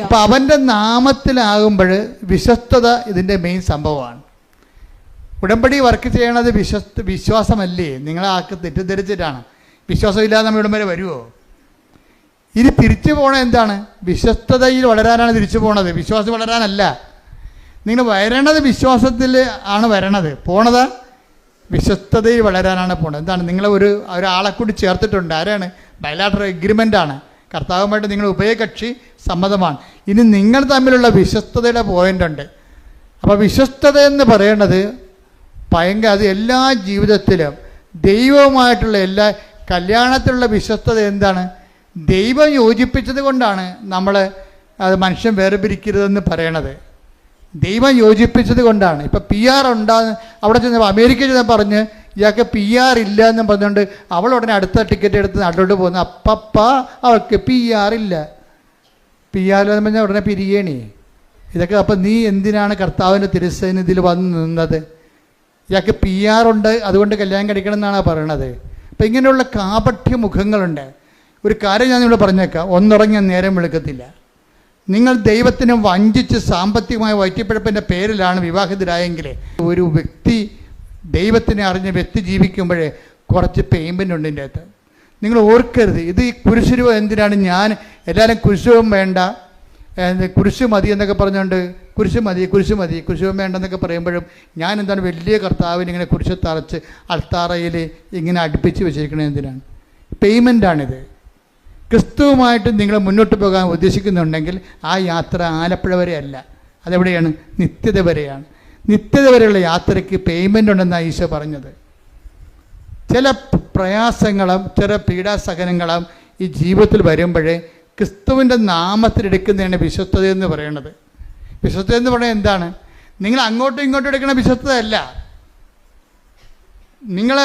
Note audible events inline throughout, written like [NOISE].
അപ്പൊ അവന്റെ നാമത്തിലാകുമ്പോൾ വിശ്വസ്തത ഇതിന്റെ മെയിൻ സംഭവമാണ്. ഉടമ്പടി വർക്ക് ചെയ്യണത് വിശ്വസ് വിശ്വാസമല്ലേ? നിങ്ങളെ ആക്ക് തെറ്റിദ്ധരിച്ചിട്ടാണ്. വിശ്വാസമില്ലാതെ നമ്മൾ ഇവിടം വരെ വരുമോ ഇനി തിരിച്ചു പോണത് എന്താണ്? വിശ്വസ്തതയിൽ വളരാനാണ് തിരിച്ചു പോണത്. വിശ്വാസം വളരാനല്ല. നിങ്ങൾ വരണത് വിശ്വാസത്തിൽ ആണ് വരണത്. പോണത് വിശ്വസ്തതയിൽ വളരാനാണ് പോണത്. എന്താണ്? നിങ്ങളെ ഒരു ഒരാളെ കൂടി ചേർത്തിട്ടുണ്ട്. ആരാണ്? ബയലാട്ടർ എഗ്രിമെന്റ് ആണ്. കർത്താവുമായിട്ട് നിങ്ങൾ ഉഭയകക്ഷി സമ്മതമാണ്. ഇനി നിങ്ങൾ തമ്മിലുള്ള വിശ്വസ്തതയുടെ പോയിന്റ് ഉണ്ട്. അപ്പോൾ വിശ്വസ്തത എന്ന് പറയുന്നത് ഭയങ്കര അത് എല്ലാ ജീവിതത്തിലും ദൈവവുമായിട്ടുള്ള എല്ലാ കല്യാണത്തിലുള്ള വിശ്വസ്തത എന്താണ്? ദൈവം യോജിപ്പിച്ചത് കൊണ്ടാണ് നമ്മൾ അത് മനുഷ്യൻ വേർപിരിക്കരുതെന്ന് പറയണത്. ദൈവം യോജിപ്പിച്ചത് കൊണ്ടാണ്. ഇപ്പം പി ആർ ഉണ്ടാകുന്ന അവിടെ ചെന്നപ്പോൾ അമേരിക്കയിൽ ചെന്ന് പറഞ്ഞ് ഇയാൾക്ക് പി ആർ ഇല്ല എന്ന് പറഞ്ഞുകൊണ്ട് അവൾ ഉടനെ അടുത്ത ടിക്കറ്റ് എടുത്ത് നാട്ടിലോട്ട് പോകുന്നു. അപ്പപ്പ അവൾക്ക് പി ആർ ഇല്ല. പി ആർ എന്ന് പറഞ്ഞാൽ ഉടനെ പിരിയേണി. ഇതൊക്കെ അപ്പം നീ എന്തിനാണ് കർത്താവിന്റെ തിരുസന്നിധിയിൽ വന്ന് നിന്നത്? ഇയാൾക്ക് പി ആർ ഉണ്ട് അതുകൊണ്ട് കല്യാണം കഴിക്കണം എന്നാണ് പറയണത്. അപ്പം ഇങ്ങനെയുള്ള കാപഠ്യ മുഖങ്ങളുണ്ട്. ഒരു കാര്യം ഞാൻ ഇവിടെ പറഞ്ഞേക്കാം. ഒന്നുറങ്ങിയാൽ നേരം വെളുക്കത്തില്ല. നിങ്ങൾ ദൈവത്തിനെ വഞ്ചിച്ച് സാമ്പത്തികമായ വയറ്റിപ്പിഴപ്പിന്റെ പേരിലാണ് വിവാഹിതരായെങ്കിൽ ഒരു വ്യക്തി ദൈവത്തിനെ അറിഞ്ഞ വ്യക്തി ജീവിക്കുമ്പോഴേ കുറച്ച് പേയ്മെന്റ് ഉണ്ട് ഇതിന്റെ അകത്ത്. നിങ്ങൾ ഓർക്കരുത് ഇത് ഈ കുരിശുരൂപം എന്തിനാണ്? ഞാൻ എല്ലാവരും കുരിശുവും വേണ്ട. കുരിശ് മതി എന്നൊക്കെ പറഞ്ഞുകൊണ്ട് കുരിശ് മതി കുരിശ് മതി കുരിശുവും വേണ്ടെന്നൊക്കെ പറയുമ്പോഴും ഞാൻ എന്താണ് വലിയ കർത്താവിന് ഇങ്ങനെ കുരിശ് തറച്ച് അൾത്താറയിൽ ഇങ്ങനെ അടുപ്പിച്ച് വെച്ചിരിക്കണത് എന്തിനാണ്? പേയ്മെന്റാണിത്. ക്രിസ്തുവുമായിട്ട് നിങ്ങൾ മുന്നോട്ട് പോകാൻ ഉദ്ദേശിക്കുന്നുണ്ടെങ്കിൽ ആ യാത്ര ആലപ്പുഴ വരെയല്ല. അതെവിടെയാണ്? നിത്യത വരെയാണ്. നിത്യത വരെയുള്ള യാത്രയ്ക്ക് പേയ്മെന്റ് ഉണ്ടെന്നാണ് ഈശോ പറഞ്ഞത്. ചില പ്രയാസങ്ങളും ചില പീഡാസഹനങ്ങളും ഈ ജീവിതത്തിൽ വരുമ്പോഴേ ക്രിസ്തുവിന്റെ നാമത്തിലെടുക്കുന്നതാണ് വിശ്വസ്തത എന്ന് പറയുന്നത് വിശ്വസ്തത എന്ന് പറയുന്നത് എന്താണ്? നിങ്ങൾ അങ്ങോട്ടും ഇങ്ങോട്ടും എടുക്കുന്ന വിശ്വസ്തതയല്ല നിങ്ങൾ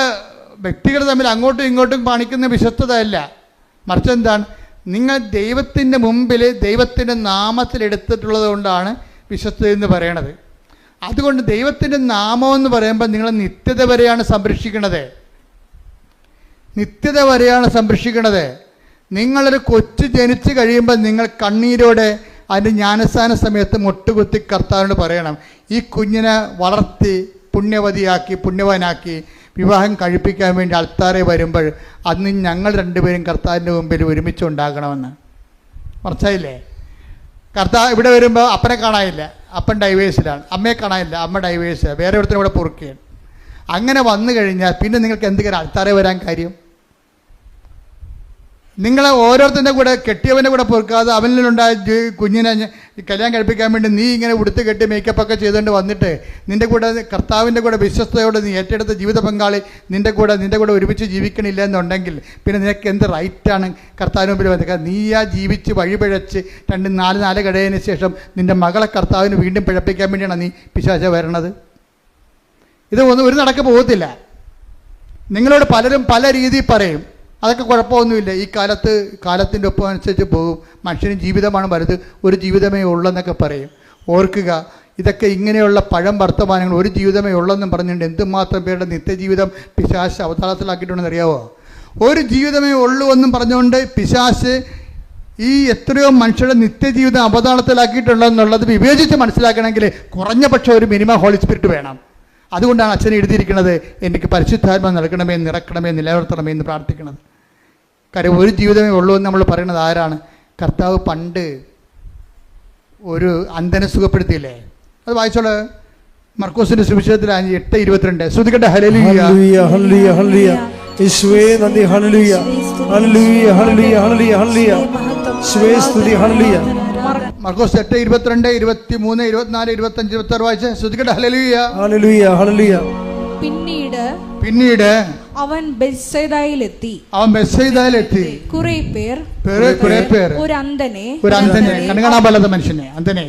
വ്യക്തികൾ തമ്മിൽ അങ്ങോട്ടും ഇങ്ങോട്ടും കാണിക്കുന്ന വിശ്വസ്തതയല്ല മറിച്ച് എന്താണ്? നിങ്ങൾ ദൈവത്തിന്റെ മുമ്പിൽ ദൈവത്തിന്റെ നാമത്തിലെടുത്തിട്ടുള്ളത് കൊണ്ടാണ് വിശ്വസ്തത എന്ന് പറയണത്. അതുകൊണ്ട് ദൈവത്തിന്റെ നാമം എന്ന് പറയുമ്പോൾ നിങ്ങൾ നിത്യത വരെയാണ് സംരക്ഷിക്കുന്നത് നിത്യത വരെയാണ് സംരക്ഷിക്കുന്നത് നിങ്ങളൊരു കൊച്ചു ജനിച്ച് കഴിയുമ്പോൾ നിങ്ങൾ കണ്ണീരോടെ അതിന്റെ ജ്ഞാനസ്ഥാന സമയത്ത് മുട്ടുകുത്തി കർത്താവിനോട് പറയണം. ഈ കുഞ്ഞിനെ വളർത്തി പുണ്യവതിയാക്കി പുണ്യവാനാക്കി വിവാഹം കഴിപ്പിക്കാൻ വേണ്ടി അൾത്താറെ വരുമ്പോൾ അന്ന് ഞങ്ങൾ രണ്ടുപേരും കർത്താവിന്റെ മുമ്പിൽ ഒരുമിച്ച് ഉണ്ടാകണമെന്ന് മനസ്സിലായില്ലേ കർത്താവ് ഇവിടെ വരുമ്പോൾ അപ്പനെ കാണാനില്ല. അപ്പൻ ഡൈവേഴ്സിലാണ് അമ്മയെ കാണാനില്ല. അമ്മ ഡൈവേഴ്സ് വേറെ ഒരുത്തരും ഇവിടെ പൊറുക്കുകയാണ്. അങ്ങനെ വന്നു കഴിഞ്ഞാൽ പിന്നെ നിങ്ങൾക്ക് എന്തെങ്കിലും അടുത്താറേ വരാൻ കാര്യം? നിങ്ങൾ ഓരോരുത്തരുടെ കൂടെ കെട്ടിയവന്റെ കൂടെ പൊറുക്കാതെ അവനിലുണ്ടായ കുഞ്ഞിനെ കല്യാണം കഴിപ്പിക്കാൻ വേണ്ടി നീ ഇങ്ങനെ ഉടുത്ത് കെട്ടി മേക്കപ്പൊക്കെ ചെയ്തുകൊണ്ട് വന്നിട്ട് നിന്റെ കൂടെ കർത്താവിന്റെ കൂടെ വിശ്വസ്തയോടെ നീ ഏറ്റെടുത്ത ജീവിത പങ്കാളി നിന്റെ കൂടെ നിന്റെ കൂടെ ഒരുമിച്ച് ജീവിക്കണില്ല എന്നുണ്ടെങ്കിൽ പിന്നെ നിനക്ക് എന്ത് റൈറ്റാണ് കർത്താവിന് മുമ്പിൽ വന്നത്? നീ ആ ജീവിച്ച് വഴിപിഴച്ച് രണ്ട് നാല് നാല് കഴിയതിന് ശേഷം നിന്റെ മകളെ കർത്താവിന് വീണ്ടും പിഴപ്പിക്കാൻ വേണ്ടിയാണ് നീ പിശാച വരണത്. ഇത് ഒന്നും ഒരു നടക്ക് പോകത്തില്ല. നിങ്ങളോട് പലരും പല രീതിയിൽ പറയും. അതൊക്കെ കുഴപ്പമൊന്നുമില്ല. ഈ കാലത്ത് കാലത്തിന്റെ ഒപ്പം അനുസരിച്ച് പോകും. മനുഷ്യന് ജീവിതമാണ് വലുത്. ഒരു ജീവിതമേ ഉള്ളെന്നൊക്കെ പറയും. ഓർക്കുക ഇതൊക്കെ ഇങ്ങനെയുള്ള പഴം വർത്തമാനങ്ങൾ ഒരു ജീവിതമേ ഉള്ളെന്നും പറഞ്ഞുകൊണ്ട് എന്തുമാത്രം പേരുടെ നിത്യജീവിതം പിശാശ് അവതാളത്തിലാക്കിയിട്ടുണ്ടെന്ന് അറിയാവോ ഒരു ജീവിതമേ ഉള്ളൂ എന്നും പറഞ്ഞുകൊണ്ട് പിശാശ് ഈ എത്രയോ മനുഷ്യരുടെ നിത്യജീവിതം അവതാളത്തിലാക്കിയിട്ടുള്ളതെന്നുള്ളത് വിവേചിച്ച് മനസ്സിലാക്കണമെങ്കിൽ കുറഞ്ഞ പക്ഷേ ഒരു മിനിമം ഹോളി സ്പിരിറ്റ് വേണം. അതുകൊണ്ടാണ് അച്ഛൻ എഴുതിയിരിക്കുന്നത് എനിക്ക് പരിശുദ്ധാത്മ നൽകണമേ നിറക്കണമേ നിലനിർത്തണമേ എന്ന് പ്രാർത്ഥിക്കുന്നത്. കാര്യം ഒരു ജീവിതമേ ഉള്ളൂ എന്ന് നമ്മൾ പറയുന്നത് ആരാണ്? കർത്താവ് പണ്ട് ഒരു അന്ധനെ സുഖപ്പെടുത്തിയില്ലേ? അത് വായിച്ചോളൂ. മർക്കോസിന്റെ സുവിശേഷത്തിൽ അഞ്ച് എട്ട് ഇരുപത്തിരണ്ട്. ശ്രുതികട്ടെ ഹലലിയ യേശുവേ നന്ദി സ്തുതി മർക്കോസ് എട്ട് ഇരുപത്തിരണ്ട് ഇരുപത്തി മൂന്ന് ഇരുപത്തിനാല് ഇരുപത്തഞ്ച് ഇരുപത്തി ആറ് വായിച്ച്? ശ്രുതികട്ടെ ഹലലിയ പിന്നീട് പിന്നീട് അവൻ ബെത്സൈദയിലെത്തി. അവൻ ബെസ്സൈദയിലെത്തി കുറെ പേർ പേര് കുറെ പേർ ഒരു അന്ധനെ ഒരു അന്ധനെ കണ്ണുകാണാൻ പാലാത്ത മനുഷ്യനെ. അന്ധനെ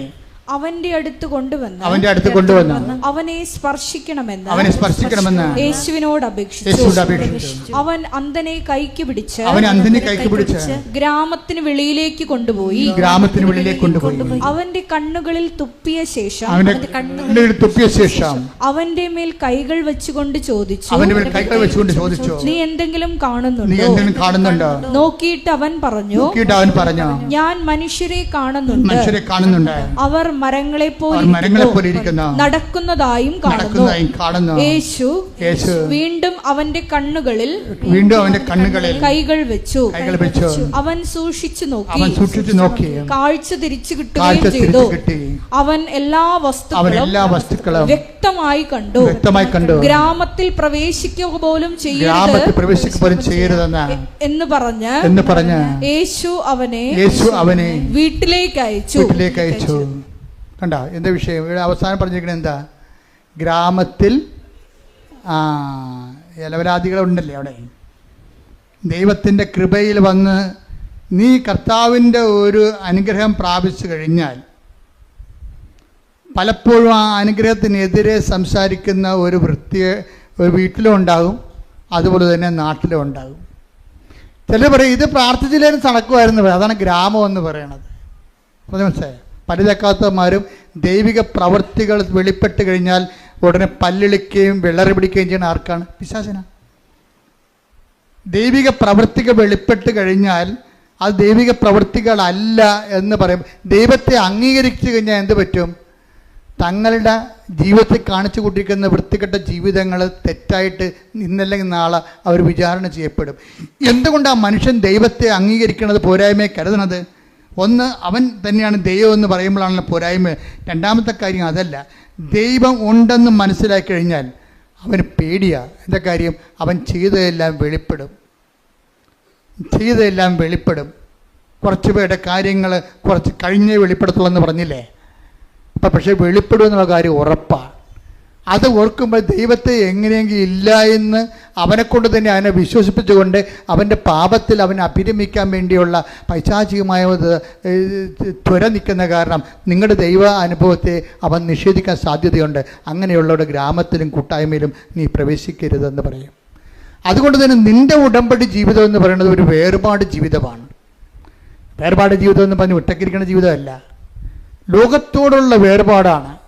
അവന്റെ അടുത്ത് കൊണ്ടുവന്ന് അവന്റെ അടുത്ത് കൊണ്ടുവന്ന് അവനെ സ്പർശിക്കണമെന്ന് അവനെ സ്പർശിക്കണമെന്ന് യേശുവിനോട് അപേക്ഷിച്ചു. അവൻ അന്ധനെ കൈക്ക് പിടിച്ച് അവൻ അന്ധനെ കൈക്ക് പിടിച്ച് ഗ്രാമത്തിന് വെളിയിലേക്ക് കൊണ്ടുപോയി. ഗ്രാമത്തിന് വെളിയിലേക്ക് കൊണ്ടുപോയി. അവന്റെ കണ്ണുകളിൽ തുപ്പിയ ശേഷം അവന്റെ കണ്ണുകളിൽ തുപ്പിയ ശേഷം അവന്റെ മേൽ കൈകൾ വെച്ചുകൊണ്ട് ചോദിച്ചു. അവന്റെ മേൽ കൈകൾ വെച്ചുകൊണ്ട് ചോദിച്ചു. നീ എന്തെങ്കിലും കാണുന്നുണ്ടോ? നീ എന്തെങ്കിലും കാണുന്നുണ്ടോ? നോക്കിയിട്ട് അവൻ പറഞ്ഞു നോക്കിയിട്ട് അവൻ പറഞ്ഞു? ഞാൻ മനുഷ്യരെ കാണുന്നുണ്ട്. മനുഷ്യരെ കാണുന്നുണ്ട്. അവർ മരങ്ങളെ അവർ പോലെ മരങ്ങളെ പോലെ ഇരിക്കുന്നു നടക്കുന്നതായും കാണുന്നു. യേശു വീണ്ടും അവന്റെ കണ്ണുകളിൽ വീണ്ടും അവന്റെ കണ്ണുകളിൽ കൈകൾ വെച്ചു. കൈകൾ വെച്ചു. അവൻ സൂക്ഷിച്ചു നോക്കി. അവൻ സൂക്ഷിച്ചു നോക്കി. കാഴ്ച തിരിച്ചു കിട്ടുകയും ചെയ്തു. അവൻ എല്ലാ വസ്തുക്കളും എല്ലാ വസ്തുക്കളും വ്യക്തമായി കണ്ടു. വ്യക്തമായി കണ്ടു. ഗ്രാമത്തിൽ പ്രവേശിക്കുക പോലും ചെയ്യരുത് പ്രവേശിക്കുക പോലും ചെയ്യരുതെന്ന് എന്ന് പറഞ്ഞ് എന്ന് പറഞ്ഞ് യേശു അവനെ യേശു അവനെ വീട്ടിലേക്ക് അയച്ചു. വീട്ടിലേക്ക് അയച്ചു. കണ്ട എന്താ വിഷയം? ഇവിടെ അവസാനം പറഞ്ഞിരിക്കുന്നത് എന്താ? ഗ്രാമത്തിൽ ഇലവരാദികളുണ്ടല്ലേ അവിടെ? ദൈവത്തിന്റെ കൃപയിൽ വന്ന് നീ കർത്താവിന്റെ ഒരു അനുഗ്രഹം പ്രാപിച്ചു കഴിഞ്ഞാൽ പലപ്പോഴും ആ അനുഗ്രഹത്തിനെതിരെ സംസാരിക്കുന്ന ഒരു വൃത്തിയെ ഒരു വീട്ടിലും ഉണ്ടാകും അതുപോലെ തന്നെ നാട്ടിലും ഉണ്ടാകും. ചിലർ പറയും ഇത് പ്രാർത്ഥിച്ചില്ലേലും നടക്കുമായിരുന്നു അതാണ് ഗ്രാമം എന്ന് പറയണത്. മനസ്സിലായോ? പല്ലിതക്കാത്തമാരും ദൈവിക പ്രവൃത്തികൾ വെളിപ്പെട്ട് കഴിഞ്ഞാൽ ഉടനെ പല്ലിളിക്കുകയും വിളറി പിടിക്കുകയും ചെയ്യുന്ന ആർക്കാണ്? പിശാചന. ദൈവിക പ്രവൃത്തികൾ വെളിപ്പെട്ട് കഴിഞ്ഞാൽ അത് ദൈവിക പ്രവൃത്തികളല്ല എന്ന് പറയും. ദൈവത്തെ അംഗീകരിച്ചു കഴിഞ്ഞാൽ എന്ത് പറ്റും? തങ്ങളുടെ ജീവിതത്തിൽ കാണിച്ചു കൂട്ടിയിരിക്കുന്ന വൃത്തികെട്ട ജീവിതങ്ങൾ തെറ്റായിട്ട് ഇന്നല്ലെങ്കിൽ നാളെ അവർ വിചാരണ ചെയ്യപ്പെടും. എന്തുകൊണ്ടാണ് മനുഷ്യൻ ദൈവത്തെ അംഗീകരിക്കുന്നത് പോരായ്മയെ കരുതുന്നത് ഒന്ന് അവൻ തന്നെയാണ് ദൈവം എന്ന് പറയുമ്പോഴാണല്ലോ പോരായ്മ. രണ്ടാമത്തെ കാര്യം അതല്ല. ദൈവം ഉണ്ടെന്ന് മനസ്സിലാക്കി കഴിഞ്ഞാൽ അവന് പേടിയാ. എന്താ കാര്യം? അവൻ ചെയ്തതെല്ലാം വെളിപ്പെടും. ചെയ്തതെല്ലാം വെളിപ്പെടും. കുറച്ച് പേരുടെ കാര്യങ്ങൾ കുറച്ച് കഴിഞ്ഞേ വെളിപ്പെടുത്തുള്ളൂ എന്ന് പറഞ്ഞില്ലേ? അപ്പം പക്ഷേ വെളിപ്പെടും എന്നുള്ള കാര്യം ഉറപ്പാണ് അത് ഓർക്കുമ്പോൾ ദൈവത്തെ എങ്ങനെയെങ്കിലും ഇല്ല എന്ന് അവനെക്കൊണ്ട് തന്നെ അവനെ വിശ്വസിപ്പിച്ചുകൊണ്ട് അവന്റെ പാപത്തിൽ അവനെ അഭിരമിക്കാൻ വേണ്ടിയുള്ള പൈശാചികമായ ത്വര നിൽക്കുന്ന കാരണം നിങ്ങളുടെ ദൈവ അനുഭവത്തെ അവൻ നിഷേധിക്കാൻ സാധ്യതയുണ്ട്. അങ്ങനെയുള്ളവരുടെ ഗ്രാമത്തിലും കൂട്ടായ്മയിലും നീ പ്രവേശിക്കരുതെന്ന് പറയും. അതുകൊണ്ട് തന്നെ നിന്റെ ഉടമ്പടി ജീവിതം എന്ന് പറയുന്നത് ഒരു വേർപാട് ജീവിതമാണ്. വേർപാട് ജീവിതം എന്ന് പറഞ്ഞ് ഒറ്റക്കിരിക്കുന്ന ജീവിതമല്ല. ലോകത്തോടുള്ള വേർപാടാണ്.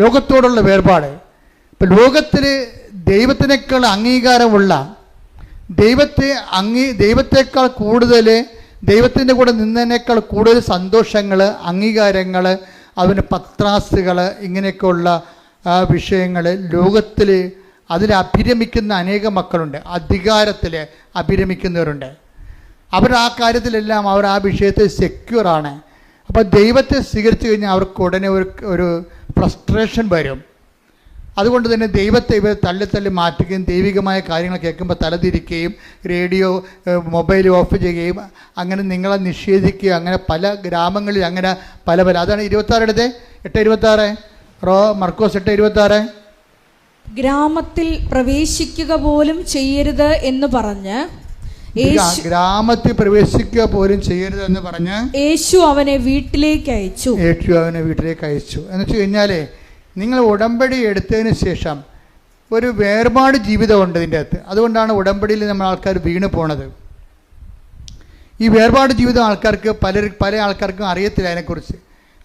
ലോകത്തോടുള്ള വേർപാട്. ഇപ്പം ലോകത്തിൽ ദൈവത്തിനേക്കാൾ അംഗീകാരമുള്ള ദൈവത്തെ അംഗീ ദൈവത്തെക്കാൾ കൂടുതൽ ദൈവത്തിന്റെ കൂടെ നിന്നതിനേക്കാൾ കൂടുതൽ സന്തോഷങ്ങൾ അംഗീകാരങ്ങൾ അവന് പത്രാസുകൾ ഇങ്ങനെയൊക്കെയുള്ള വിഷയങ്ങൾ ലോകത്തിൽ അതിൽ അഭിരമിക്കുന്ന അനേക മക്കളുണ്ട്. അധികാരത്തിൽ അഭിരമിക്കുന്നവരുണ്ട്. അവർ ആ കാര്യത്തിലെല്ലാം അവർ ആ വിഷയത്തിൽ സെക്യൂറാണ് അപ്പോൾ ദൈവത്തെ സ്വീകരിച്ചു കഴിഞ്ഞാൽ അവർക്ക് ഉടനെ ഒരു ഒരു ഫ്രസ്ട്രേഷൻ വരും. അതുകൊണ്ട് തന്നെ ദൈവത്തെ ഇവർ തള്ളി തള്ളി മാറ്റുകയും ദൈവികമായ കാര്യങ്ങൾ കേൾക്കുമ്പോൾ തലതിരിക്കുകയും റേഡിയോ മൊബൈൽ ഓഫ് ചെയ്യുകയും അങ്ങനെ നിങ്ങളെ നിഷേധിക്കുകയും അങ്ങനെ പല ഗ്രാമങ്ങളിൽ അങ്ങനെ പല പല. അതാണ് ഇരുപത്താറെടുത്ത്? എട്ട് ഇരുപത്താറ്? റോ മർക്കോസ് എട്ട് ഇരുപത്താറ്? ഗ്രാമത്തിൽ പ്രവേശിക്കുക പോലും ചെയ്യരുത് എന്ന് പറഞ്ഞ് ഗ്രാമത്തിൽ പ്രവേശിക്കുക പോലും ചെയ്യരുത് എന്ന് പറഞ്ഞ് യേശു അവനെ വീട്ടിലേക്ക് അയച്ചു. യേശു അവനെ വീട്ടിലേക്ക് അയച്ചു. എന്ന് വെച്ച് കഴിഞ്ഞാൽ നിങ്ങൾ ഉടമ്പടി എടുത്തതിന് ശേഷം ഒരു വേർപാട് ജീവിതമുണ്ട് ഇതിന്റെ അകത്ത്. അതുകൊണ്ടാണ് ഉടമ്പടിയിൽ നമ്മൾ ആൾക്കാർ വീണ് പോണത്. ഈ വേർപാട് ജീവിതം ആൾക്കാർക്ക് പല പല ആൾക്കാർക്കും അറിയത്തില്ല അതിനെക്കുറിച്ച്.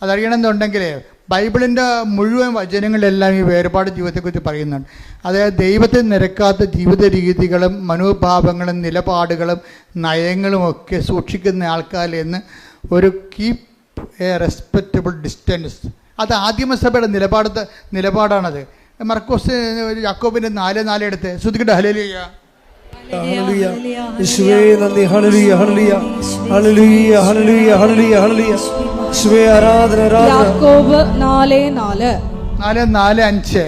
അതറിയണമെന്നുണ്ടെങ്കിൽ ബൈബിളിന്റെ മുഴുവൻ വചനങ്ങളിലെല്ലാം ഈ വേർപാട് ജീവിതത്തെക്കുറിച്ച് പറയുന്നുണ്ട്. അതായത് ദൈവത്തെ നിരക്കാത്ത ജീവിത രീതികളും മനോഭാവങ്ങളും നിലപാടുകളും നയങ്ങളും ഒക്കെ സൂക്ഷിക്കുന്ന ആൾക്കാരിൽ നിന്ന് ഒരു കീപ് എ റെസ്പെക്റ്റബിൾ ഡിസ്റ്റൻസ് അത് ആദിമസഭയുടെ നിലപാട് നിലപാടാണത്. മർക്കോസ് യാക്കോബിന്റെ നാല് നാല് എടുത്ത് ശ്രുതിക്കട്ടെ ഹലലിയ ഹല്ലേലൂയ. യേശുവേ നന്ദി. ഹല്ലേലൂയ hallelujah. Hallelujah hallelujah hallelujah hallelujah. ആരാധന ആരാധന. യാക്കോബ് നാല് നാല്. നാല് നാല് അഞ്ച്.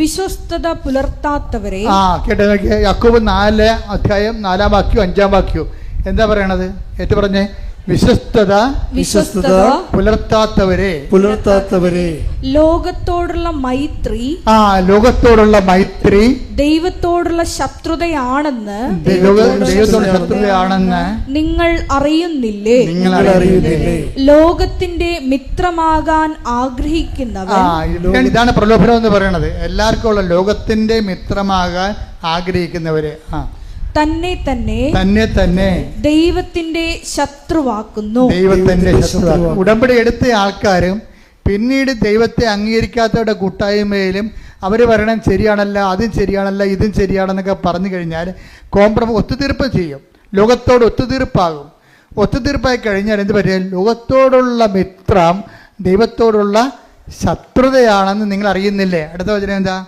വിശ്വസ്തത പുലർത്താത്തവരെ ആ കേട്ടോ യാക്കോബ് നാല് അധ്യായം നാലാം വാക്യോ അഞ്ചാം വാക്യോ എന്താ പറയണത്? ഏറ്റു പറഞ്ഞേ. വിശ്വസ്തത വിശ്വസ്തത പുലർത്താത്തവരെ. പുലർത്താത്തവരെ. ലോകത്തോടുള്ള മൈത്രി ആ ലോകത്തോടുള്ള മൈത്രി ദൈവത്തോടുള്ള ശത്രുതയാണെന്ന് ദൈവ- ദൈവത്തോട് ശത്രുതയാണെന്ന് നിങ്ങൾ അറിയുന്നില്ലേ? നിങ്ങൾ അറിയുന്നില്ലേ ലോകത്തിന്റെ മിത്രമാകാൻ ആഗ്രഹിക്കുന്നവർ ഇതാണ് പ്രലോഭനം എന്ന് പറയുന്നത്. എല്ലാവർക്കും ഉള്ള ലോകത്തിന്റെ മിത്രമാകാൻ ആഗ്രഹിക്കുന്നവരെ. ആ. തന്നെ തന്നെ തന്നെ തന്നെ ദൈവത്തിന്റെ ശത്രുവാക്കുന്നു. ദൈവത്തിന്റെ ശത്രുവാക്കുന്നു. ഉടമ്പടി എടുത്ത ആൾക്കാരും പിന്നീട് ദൈവത്തെ അംഗീകരിക്കാത്തവരുടെ കൂട്ടായ്മയിലും അവർ പറയണം ശരിയാണല്ല അതും ശരിയാണല്ല ഇതും ശരിയാണെന്നൊക്കെ പറഞ്ഞു കഴിഞ്ഞാൽ കോംപ്രമൈസ് ഒത്തുതീർപ്പ് ചെയ്യും. ലോകത്തോട് ഒത്തുതീർപ്പാകും. ഒത്തുതീർപ്പായി കഴിഞ്ഞാൽ എന്ത് പറയുക ലോകത്തോടുള്ള മിത്രം ദൈവത്തോടുള്ള ശത്രുതയാണെന്ന് നിങ്ങൾ അറിയുന്നില്ലേ? അടുത്ത വചനം എന്താ?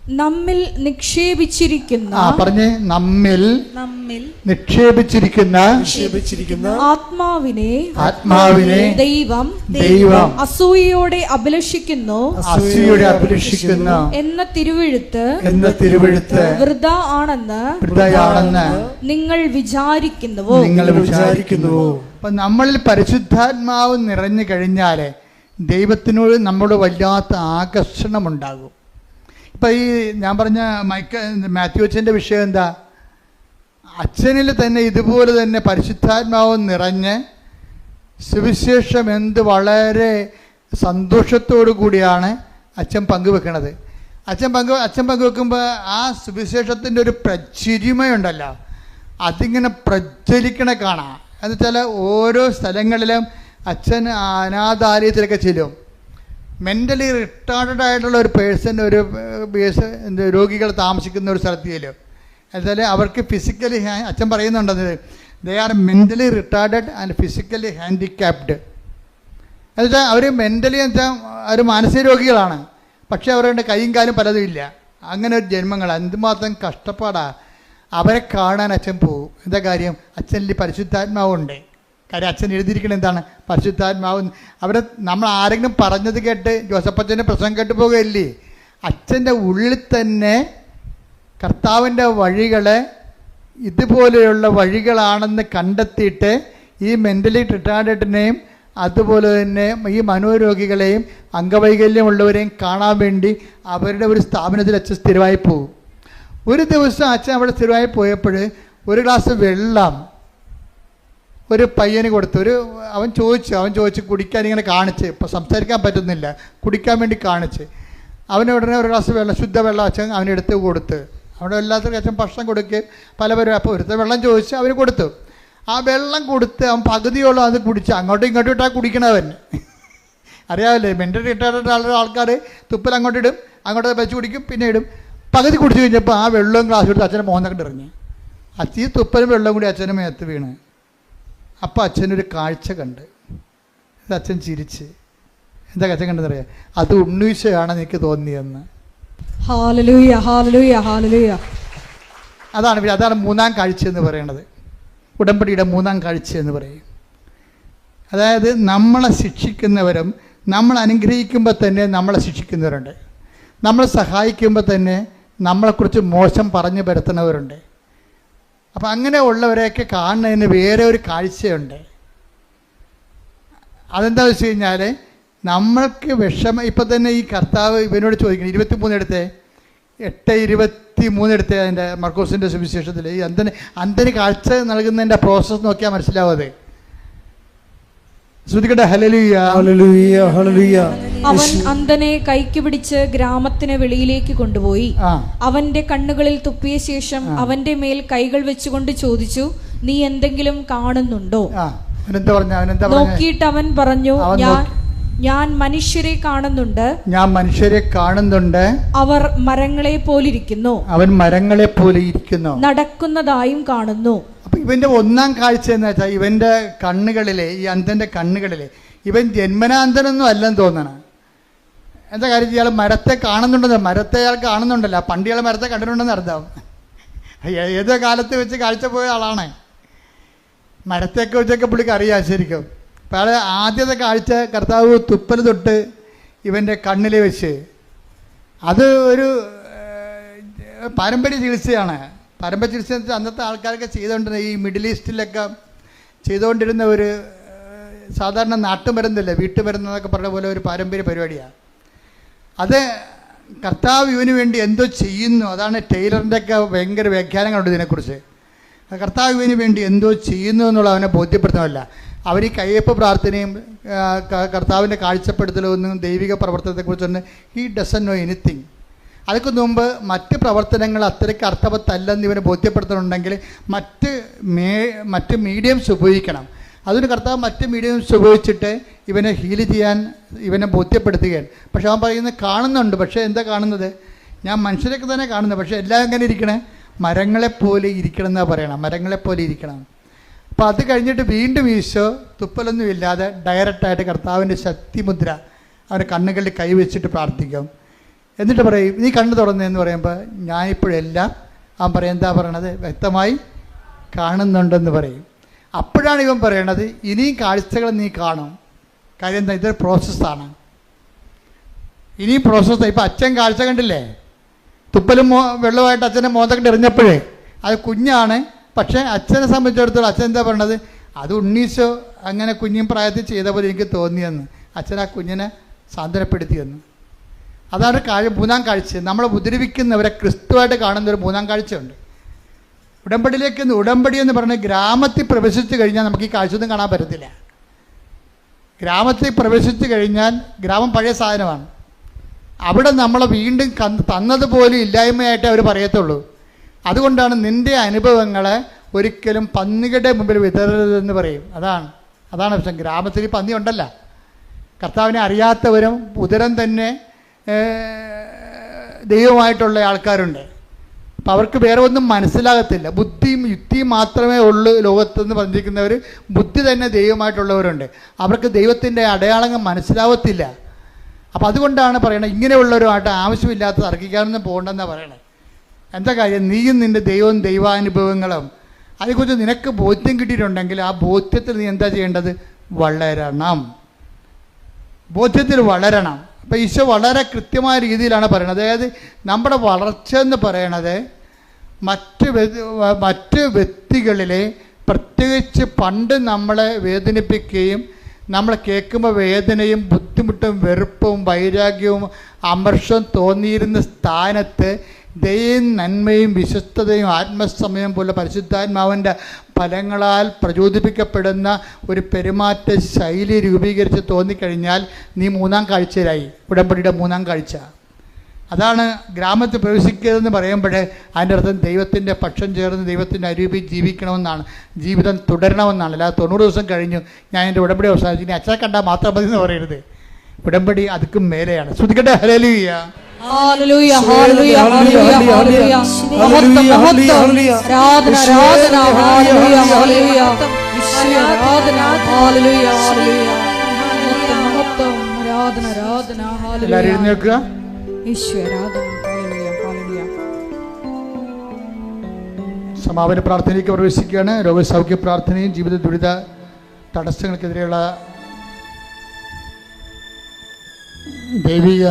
നമ്മിൽ നിക്ഷേപിച്ചിരിക്കുന്ന ആ പറഞ്ഞ് നമ്മിൽ നമ്മിൽ നിക്ഷേപിച്ചിരിക്കുന്ന നിക്ഷേപിച്ചിരിക്കുന്ന ആത്മാവിനെ ആത്മാവിനെ ദൈവം ദൈവം അസൂയയോടെ അഭിലഷിക്കുന്നു അസൂയയോടെ അഭിലഷിക്കുന്നു എന്ന തിരുവെഴുത്ത് എന്ന തിരുവെഴുത്ത് വൃത ആണെന്ന് വൃതയാണെന്ന് നിങ്ങൾ വിചാരിക്കുന്നുവോ? നിങ്ങൾ വിചാരിക്കുന്നുവോ? അപ്പൊ നമ്മളിൽ പരിശുദ്ധാത്മാവ് നിറഞ്ഞു കഴിഞ്ഞാൽ ദൈവത്തിനോട് നമ്മുടെ വല്ലാത്ത ആകർഷണമുണ്ടാകും. ഇപ്പം ഈ ഞാൻ പറഞ്ഞ മൈക്ക മാത്യു അച്ഛന്റെ വിഷയം എന്താ? അച്ഛനിൽ തന്നെ ഇതുപോലെ തന്നെ പരിശുദ്ധാത്മാവ് നിറഞ്ഞ് സുവിശേഷം എന്ത് വളരെ സന്തോഷത്തോടു കൂടിയാണ് അച്ഛൻ പങ്കുവെക്കുന്നത് അച്ഛൻ പങ്കു അച്ഛൻ പങ്കുവെക്കുമ്പോൾ ആ സുവിശേഷത്തിന്റെ ഒരു പ്രചിരിമയുണ്ടല്ലോ. അതിങ്ങനെ പ്രജ്വലിക്കണ കാണാം. എന്ന് വെച്ചാൽ ഓരോ സ്ഥലങ്ങളിലും അച്ഛൻ അനാഥാലയത്തിലൊക്കെ ചെല്ലും. മെന്റലി റിട്ടാർഡഡ് ആയിട്ടുള്ള ഒരു പേഴ്സൺ ഒരു ബേസ് എന്ത് രോഗികൾ താമസിക്കുന്ന ഒരു സ്ഥലത്ത് ചെല്ലും എന്നുവെച്ചാൽ അവർക്ക് ഫിസിക്കലി അച്ഛൻ പറയുന്നുണ്ടത് they are mentally retarded and physically handicapped എന്നുവെച്ചാൽ അവർ മെന്റലി വെച്ചാൽ അവർ മാനസിക രോഗികളാണ്. പക്ഷേ അവരുടെ കൈയും കാലും പലതും ഇല്ല. അങ്ങനെ ഒരു ജന്മങ്ങൾ എന്തുമാത്രം കഷ്ടപ്പാടാണ് അവരെ കാണാൻ അച്ഛൻ പോകും എന്താ കാര്യം? അച്ഛനിൽ പരിശുദ്ധാത്മാവുണ്ട്. കാര്യം അച്ഛൻ എഴുതിയിരിക്കുന്നത് എന്താണ്? പരിശുദ്ധാത്മാവ്. അവിടെ നമ്മൾ ആരെങ്കിലും പറഞ്ഞത് കേട്ട് ജോസഫച്ചന്റെ പ്രസംഗം കേട്ട് പോകുകയല്ലേ അച്ഛന്റെ ഉള്ളിൽ തന്നെ കർത്താവിന്റെ വഴികളെ ഇതുപോലെയുള്ള വഴികളാണെന്ന് കണ്ടെത്തിയിട്ട് ഈ മെന്റലി റിട്ടാർഡഡിനെയും അതുപോലെ തന്നെ ഈ മനോരോഗികളെയും അംഗവൈകല്യമുള്ളവരെയും കാണാൻ വേണ്ടി അവരുടെ ഒരു സ്ഥാപനത്തിൽ അച്ഛൻ സ്ഥിരമായി പോകും ഒരു ദിവസം അച്ഛൻ അവിടെ സ്ഥിരമായി പോയപ്പോൾ ഒരു ഗ്ലാസ് വെള്ളം ഒരു പയ്യന് കൊടുത്തു ഒരു അവൻ ചോദിച്ചു അവൻ ചോദിച്ച് കുടിക്കാൻ ഇങ്ങനെ കാണിച്ച്. ഇപ്പോൾ സംസാരിക്കാൻ പറ്റുന്നില്ല. കുടിക്കാൻ വേണ്ടി കാണിച്ച്. അവന് ഉടനെ ഒരു ഗ്ലാസ് വെള്ളം ശുദ്ധ വെള്ളം അച്ഛൻ അവനെടുത്ത് കൊടുത്ത്. അവിടെ എല്ലാത്തിനും അച്ഛൻ ഭക്ഷണം കൊടുക്കുകയും പല പേരും അപ്പോൾ ഒരുത്ത വെള്ളം ചോദിച്ച് അവന് കൊടുത്തു. ആ വെള്ളം കൊടുത്ത് അവൻ പകുതിയോളം അത് കുടിച്ച് അങ്ങോട്ടും ഇങ്ങോട്ടും ഇട്ടാ കുടിക്കണവൻ [LAUGHS] അറിയാമല്ലേ മെന്റൽ റിട്ടയർഡ് ആളുടെ ആൾക്കാർ തുപ്പൽ അങ്ങോട്ട് ഇടും അങ്ങോട്ട് വെച്ച് കുടിക്കും പിന്നെ ഇടും. പകുതി കുടിച്ചു കഴിഞ്ഞപ്പോൾ ആ വെള്ളവും ഗ്ലാസ് എടുത്ത് അച്ഛനെ മോഹനൊക്കെ എറിഞ്ഞ് അച്ഛൻ തുപ്പലും വെള്ളവും കൂടി അച്ഛന്റെ മേത്ത് വീണ്. അപ്പോൾ അച്ഛനൊരു കാഴ്ച കണ്ട്. ഇത് അച്ഛൻ ചിരിച്ച്. എന്താ അച്ഛൻ കണ്ടെന്നറിയാം അത് ഉണ്ണീശയാണ് എനിക്ക് തോന്നിയെന്ന് ഹാലലൂയ ഹാലലൂയ ഹാലലൂയ അതാണ് പിന്നെ അതാണ് മൂന്നാം കാഴ്ച എന്ന് പറയണത്. ഉടമ്പടിയുടെ മൂന്നാം കാഴ്ച എന്ന് പറയും. അതായത് നമ്മളെ ശിക്ഷിക്കുന്നവരും നമ്മൾ അനുഗ്രഹിക്കുമ്പോൾ തന്നെ നമ്മളെ ശിക്ഷിക്കുന്നവരുണ്ട്. നമ്മളെ സഹായിക്കുമ്പോൾ തന്നെ നമ്മളെക്കുറിച്ച് മോശം പറഞ്ഞു പരത്തുന്നവരുണ്ട്. അപ്പം അങ്ങനെ ഉള്ളവരെയൊക്കെ കാണുന്നതിന് വേറെ ഒരു കാഴ്ചയുണ്ട്. അതെന്താ വെച്ച് കഴിഞ്ഞാൽ നമ്മൾക്ക് വിഷമം ഇപ്പം തന്നെ ഈ കർത്താവ് ഇവനോട് ചോദിക്കണം ഇരുപത്തി മൂന്നെടുത്തേ എട്ട് ഇരുപത്തി മൂന്നെടുത്തേ അതിന്റെ മർക്കോസിന്റെ സുവിശേഷത്തിൽ ഈ അന്തന് അന്തന് കാഴ്ച നൽകുന്നതിന്റെ പ്രോസസ്സ് നോക്കിയാൽ മനസ്സിലാവും ഹലലിയ അവൻ അന്ധനെ കൈക്ക് പിടിച്ച് ഗ്രാമത്തിന് വെളിയിലേക്ക് കൊണ്ടുപോയി. അവന്റെ കണ്ണുകളിൽ തുപ്പിയ ശേഷം അവന്റെ മേൽ കൈകൾ വെച്ചുകൊണ്ട് ചോദിച്ചു നീ എന്തെങ്കിലും കാണുന്നുണ്ടോ? നോക്കിയിട്ട് അവൻ പറഞ്ഞു ഞാൻ ഞാൻ മനുഷ്യരെ കാണുന്നുണ്ട്. ഞാൻ മനുഷ്യരെ കാണുന്നുണ്ട്. അവർ മരങ്ങളെ പോലിരിക്കുന്നു അവൻ മരങ്ങളെ പോലെ ഇരിക്കുന്നു. നടക്കുന്നതായും കാണുന്നു. ഇവന്റെ ഒന്നാം കാഴ്ച എന്ന് വെച്ചാൽ ഇവന്റെ കണ്ണുകളിലെ ഈ അന്ധന്റെ കണ്ണുകളിലെ ഇവൻ ജന്മനാന്തനൊന്നും അല്ലെന്ന് തോന്നണം. എന്താ കാര്യം? ഇയാൾ മരത്തെ കാണുന്നുണ്ടെന്ന് മരത്തെ അയാൾ കാണുന്നുണ്ടല്ലോ. പണ്ട് ഇയാൾ മരത്തെ കണ്ടിട്ടുണ്ടെന്ന് അർത്ഥം. ഏതോ കാലത്ത് വെച്ച് കാഴ്ച പോയ ആളാണ്. മരത്തെയൊക്കെ വെച്ചൊക്കെ പുള്ളിക്ക് അറിയാം ശരിക്കും. അപ്പം അയാൾ ആദ്യത്തെ കാഴ്ച കർത്താവ് തുപ്പൽ തൊട്ട് ഇവന്റെ കണ്ണിൽ വെച്ച്. അത് ഒരു പാരമ്പര്യ ചികിത്സയാണ്. പാരമ്പര്യ ചികിത്സ അന്നത്തെ ആൾക്കാരൊക്കെ ചെയ്തുകൊണ്ടിരുന്ന ഈ മിഡിൽ ഈസ്റ്റിലൊക്കെ ചെയ്തുകൊണ്ടിരുന്ന ഒരു സാധാരണ നാട്ടുമരുന്നല്ല വീട്ടുമരുന്നെന്നൊക്കെ പറഞ്ഞ പോലെ ഒരു പാരമ്പര്യ പരിപാടിയാണ് അത് കർത്താവ് ഇവന് വേണ്ടി എന്തോ ചെയ്യുന്നു. അതാണ് ടൈലറിന്റെ ഒക്കെ ഭയങ്കര വ്യാഖ്യാനങ്ങളുണ്ട് ഇതിനെക്കുറിച്ച്. കർത്താവ് ഇവന് വേണ്ടി എന്തോ ചെയ്യുന്നു എന്നുള്ള അവനെ ബോധ്യപ്പെടുത്തണമല്ല അവർ ഈ കയ്യപ്പ് പ്രാർത്ഥനയും കർത്താവിന്റെ കാഴ്ചപ്പെടുത്തലും കാഴ്ചപ്പെടുത്തലൊന്നും ദൈവിക പ്രവർത്തനത്തെക്കുറിച്ചൊന്നും ഹീ ഡസൻ നോ എനിത്തിങ് അതൊക്കെ മുമ്പ് മറ്റ് പ്രവർത്തനങ്ങൾ അത്രയ്ക്ക് അർത്ഥവത്തല്ലെന്ന് ഇവനെ ബോധ്യപ്പെടുത്തണമെങ്കിൽ മറ്റ് മേ മറ്റ് മീഡിയംസ് ഉപയോഗിക്കണം. അതിന് കർത്താവ് മറ്റ് മീഡിയംസ് ഉപയോഗിച്ചിട്ട് ഇവനെ ഹീൽ ചെയ്യാൻ ഇവനെ ബോധ്യപ്പെടുത്തുകയാണ്. പക്ഷെ അവൻ പറയുന്നത് കാണുന്നുണ്ട്. പക്ഷേ എന്താ കാണുന്നത്? ഞാൻ മനുഷ്യരൊക്കെ തന്നെ കാണുന്നത്. പക്ഷേ എല്ലാം എങ്ങനെ ഇരിക്കണേ? മരങ്ങളെപ്പോലെ ഇരിക്കണം എന്നാണ് പറയണം. മരങ്ങളെപ്പോലെ ഇരിക്കണം. അപ്പോൾ അത് കഴിഞ്ഞിട്ട് വീണ്ടും ഈശോ തുപ്പലൊന്നുമില്ലാതെ ഡയറക്റ്റായിട്ട് കർത്താവിന്റെ ശക്തിമുദ്ര അവന്റെ കണ്ണുകളിൽ കൈവച്ചിട്ട് പ്രാർത്ഥിക്കും. എന്നിട്ട് പറയും നീ കണ്ണു തുറന്നതെന്ന് പറയുമ്പോൾ ഞാനിപ്പോഴെല്ലാം അവൻ പറയും എന്താ പറയണത്? വ്യക്തമായി കാണുന്നുണ്ടെന്ന് പറയും. അപ്പോഴാണ് ഇവൻ പറയണത് ഇനിയും കാഴ്ചകൾ നീ കാണും. കാര്യം എന്താ ഇതൊരു പ്രോസസ്സാണ് ഇനിയും പ്രോസസ്സ് ഇപ്പം അച്ഛൻ കാഴ്ച കണ്ടില്ലേ? തുപ്പലും മോ വെള്ളമായിട്ട് അച്ഛനെ കണ്ട് എറിഞ്ഞപ്പോഴേ അത് കുഞ്ഞാണ്. പക്ഷേ അച്ഛനെ സംബന്ധിച്ചിടത്തോളം അച്ഛൻ എന്താ പറയണത്? അത് ഉണ്ണീശോ അങ്ങനെ കുഞ്ഞും പ്രായത്തിൽ ചെയ്ത പോലെ എനിക്ക് തോന്നിയെന്ന്. അച്ഛൻ ആ കുഞ്ഞിനെ സാന്ത്വനപ്പെടുത്തിയെന്ന് അതാണ് കാഴ്ച മൂന്നാം കാഴ്ച നമ്മളെ ഉപദ്രവിക്കുന്നവരെ ക്രിസ്തുവായിട്ട് കാണുന്ന ഒരു മൂന്നാം കാഴ്ചയുണ്ട് ഉടമ്പടിയിലേക്ക് ഉടമ്പടി എന്ന് പറഞ്ഞ് ഗ്രാമത്തിൽ പ്രവേശിച്ചു കഴിഞ്ഞാൽ നമുക്ക് ഈ കാഴ്ചയൊന്നും കാണാൻ പറ്റത്തില്ല. ഗ്രാമത്തിൽ പ്രവേശിച്ചു കഴിഞ്ഞാൽ ഗ്രാമം പഴയ സാധനമാണ്. അവിടെ നമ്മളെ വീണ്ടും തന്നതുപോലും ഇല്ലായ്മയായിട്ടേ അവർ പറയത്തുള്ളൂ. അതുകൊണ്ടാണ് നിന്റെ അനുഭവങ്ങളെ ഒരിക്കലും പന്നികളുടെ മുമ്പിൽ വിതരരുതെന്ന് പറയും. അതാണ് അതാണ് പ്രശ്നം. ഗ്രാമത്തിൽ പന്നി ഉണ്ടല്ല. കർത്താവിനെ അറിയാത്തവരും ഉദരം തന്നെ ദൈവമായിട്ടുള്ള ആൾക്കാരുണ്ട്. അപ്പം അവർക്ക് വേറെ ഒന്നും മനസ്സിലാകത്തില്ല. ബുദ്ധിയും യുക്തിയും മാത്രമേ ഉള്ളൂ ലോകത്തെന്ന് പറഞ്ഞിരിക്കുന്നവർ ബുദ്ധി തന്നെ ദൈവമായിട്ടുള്ളവരുണ്ട്. അവർക്ക് ദൈവത്തിന്റെ അടയാളങ്ങൾ മനസ്സിലാവത്തില്ല. അപ്പം അതുകൊണ്ടാണ് പറയണത് ഇങ്ങനെയുള്ളവരുമായിട്ട് ആവശ്യമില്ലാത്ത തർക്കിക്കാനൊന്നും പോകണ്ടെന്നാണ് പറയണത് എന്താ കാര്യം? നീയും നിന്റെ ദൈവവും ദൈവാനുഭവങ്ങളും. അതേക്കുറിച്ച് നിനക്ക് ബോധ്യം കിട്ടിയിട്ടുണ്ടെങ്കിൽ ആ ബോധ്യത്തിൽ നീ എന്താ ചെയ്യേണ്ടത്? വളരണം. ബോധ്യത്തിൽ വളരണം. അപ്പം ഈശോ വളരെ കൃത്യമായ രീതിയിലാണ് പറയുന്നത്. അതായത് നമ്മുടെ വളർച്ച എന്ന് പറയണത് മറ്റ് മറ്റ് വ്യക്തികളിലെ പ്രത്യേകിച്ച് പണ്ട് നമ്മളെ വേദനിപ്പിക്കുകയും നമ്മൾ കേൾക്കുമ്പോൾ വേദനയും ബുദ്ധിമുട്ടും വെറുപ്പും വൈരാഗ്യവും അമർഷവും തോന്നിയിരുന്ന സ്ഥാനത്ത് ദയയും നന്മയും വിശ്വസ്തതയും ആത്മസമയം പോലെ പരിശുദ്ധാത്മാവിന്റെ ഫലങ്ങളാൽ പ്രചോദിപ്പിക്കപ്പെടുന്ന ഒരു പെരുമാറ്റ ശൈലി രൂപീകരിച്ച് തോന്നിക്കഴിഞ്ഞാൽ നീ മൂന്നാം കാഴ്ചയിലായി. ഉടമ്പടിയുടെ മൂന്നാം കാഴ്ച. അതാണ് ഗ്രാമത്തിൽ പ്രവേശിക്കരുതെന്ന് പറയുമ്പോഴേ അതിന്റെ അർത്ഥം ദൈവത്തിന്റെ പക്ഷം ചേർന്ന് ദൈവത്തിന്റെ അരൂപി ജീവിക്കണമെന്നാണ്. ജീവിതം തുടരണമെന്നാണ്. അല്ലാതെ തൊണ്ണൂറ് ദിവസം കഴിഞ്ഞു ഞാൻ എന്റെ ഉടമ്പടി അവസാനിച്ചു. ഇനി അച്ഛനെ കണ്ടാൽ മാത്രം മതി എന്ന് പറയരുത്. ഉടമ്പടി അതുക്കും മേലെയാണ്. ശ്രദ്ധിക്കട്ടെ? ഹലേലുയ്യ ഹല്ലേലൂയ ഹല്ലേലൂയ ഹല്ലേലൂയ ഹല്ലേലൂയ മഹത്വം മഹത്വം ആരാധന ആരാധന ഹല്ലേലൂയ ഹല്ലേലൂയ ആരാധന ഹല്ലേലൂയ ഹല്ലേലൂയ മഹത്വം മഹത്വം ആരാധന ആരാധന എല്ലാവരും ഹല്ലേലൂയ എഴുന്നേൽക്കുക ആരാധന ഹല്ലേലൂയ ഹല്ലേലൂയ സമാപന പ്രാർത്ഥനയ്ക്ക് പ്രവേശിക്കുകയാണ്. രോഗസൗഖ്യ പ്രാർത്ഥനയും ജീവിത ദുരിത തടസ്സങ്ങൾക്കെതിരെയുള്ള ദൈവിക